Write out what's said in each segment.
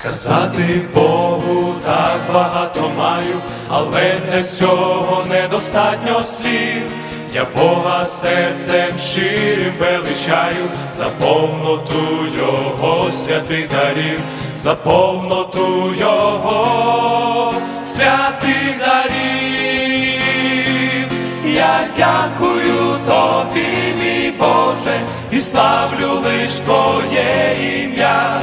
Сказати Богу так багато маю, але для цього недостатньо слів. Я Бога серцем щирим величаю, за повноту Його святих дарів, за повноту Його святих дарів. Я дякую тобі, мій Боже, і славлю лиш Твоє ім'я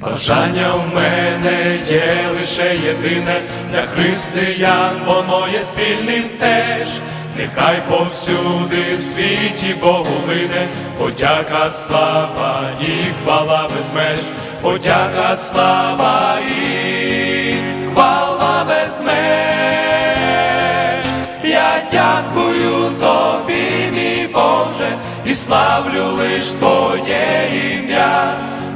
Бажання в мене є лише єдине для християн, воно є спільним теж. Нехай повсюди в світі Богу лине, подяка, слава і хвала без меж, подяка, слава і хвала без меж. Я дякую тобі, мій Боже, і славлю лиш Твоє ім'я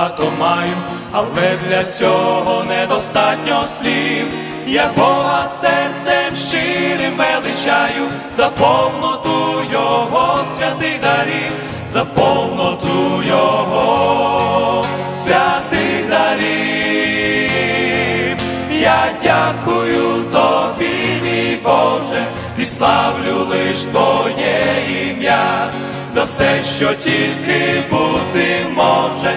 багато маю, але для цього недостатньо слів. Я Бога серцем щирим величаю за повноту Його святих дарів, за повноту Його святих дарів. Я дякую тобі, мій Боже, і славлю лиш Твоє ім'я за все, що тільки бути може,